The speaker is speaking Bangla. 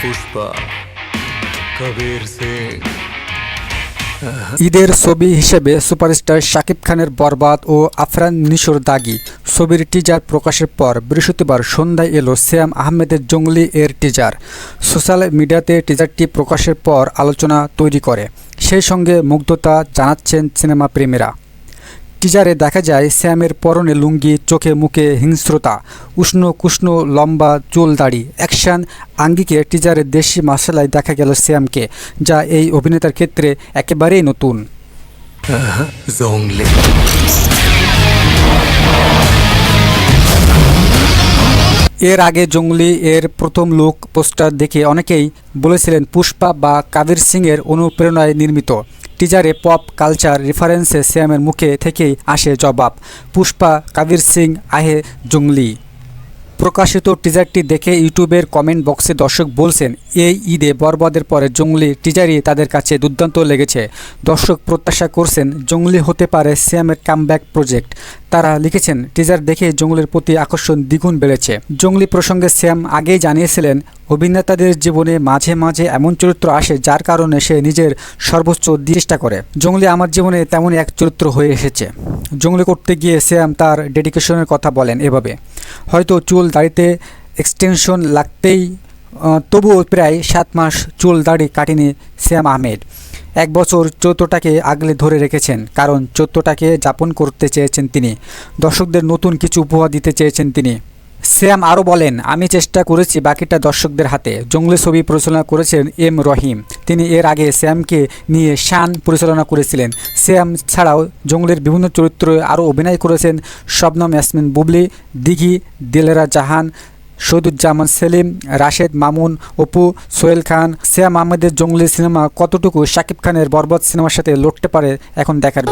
পুষ্পা, কবির সিং ঈদের ছবি হিসেবে সুপারস্টার শাকিব খানের বরবাদ ও আফরান নিশোর দাগি। ছবির টিজার প্রকাশের পর বৃহস্পতিবার সন্ধ্যায় এলো শ্যাম আহমেদের জঙ্গলি এর টিজার সোশ্যাল মিডিয়াতে টিজারটি প্রকাশের পর আলোচনা তৈরি করে। সেই সঙ্গে মুগ্ধতা জানাচ্ছেন সিনেমা প্রেমীরা। টিজারে দেখা যায় শ্যামের পরনে লুঙ্গি, চোখে মুখে হিংস্রতা, উষ্ণ কুষ্ণ লম্বা চুল দাড়ি, অ্যাকশান আঙ্গিকে টিজারে দেশি মাসালায় দেখা গেল শ্যামকে যা এই অভিনেতার ক্ষেত্রে একেবারেই নতুন। এর আগে জঙ্গলি এর প্রথম লুক পোস্টার দেখে অনেকেই বলেছিলেন পুষ্পা বা কাবির সিংয়ের অনুপ্রেরণায় নির্মিত। টিজারে পপ কালচার রেফারেন্সে শ্যামের মুখে থেকেই আসে জবাব, পুষ্পা, কাবির সিং, আহে জঙ্গলি। প্রকাশিত টিজারটি দেখে ইউটিউবের কমেন্ট বক্সে দর্শক বলছেন এই ঈদে বরবাদের পরে জঙ্গলি টিজারই তাদের কাছে দুর্দান্ত লেগেছে। দর্শক প্রত্যাশা করছেন, জঙ্গলি হতে পারে শ্যামের কামব্যাক প্রজেক্ট তারা লিখেছেন টিজার দেখে জঙ্গলের প্রতি আকর্ষণ দ্বিগুণ বেড়েছে। জঙ্গলি প্রসঙ্গে শ্যাম আগেই জানিয়েছিলেন, অভিনেতাদের জীবনে মাঝে মাঝে এমন চরিত্র আসে যার কারণে সে নিজের সর্বোচ্চ চেষ্টা করে। জঙ্গলি, আমার জীবনে তেমনই এক চরিত্র হয়ে এসেছে। জঙ্গলি করতে গিয়ে শ্যাম তার ডেডিকেশনের কথা বলেন এভাবে। হয়তো চুল দাড়িতে এক্সটেনশন লাগতেই তবুও প্রায় সাত মাস চুল দাড়ি কাটেনি শ্যাম আহমেদ। এক বছর চৌদ্দটাকে আগলে ধরে রেখেছেন, কারণ চোদ্দটাকে যাপন করতে চেয়েছেন তিনি। দর্শকদের নতুন কিছু উপহার দিতে চেয়েছেন তিনি। শ্যাম আরও বলেন, আমি চেষ্টা করেছি বাকিটা দর্শকদের হাতে। জঙ্গলি ছবি পরিচালনা করেছেন এম রহিম। তিনি এর আগে শ্যামকে নিয়ে শান পরিচালনা করেছিলেন। শ্যাম ছাড়াও জঙ্গলের বিভিন্ন চরিত্রে আরও অভিনয় করেছেন শবনম ইয়াসমিন বুবলি, দিঘি দিলেরা জাহান শহীদুজ্জামান সেলিম, রাশেদ মামুন, অপু সোহেল খান। শ্যাম আহমেদের জঙ্গলি সিনেমা কতটুকু শাকিব খানের বরবাদ সিনেমার সাথে লড়তে পারে এখন দেখার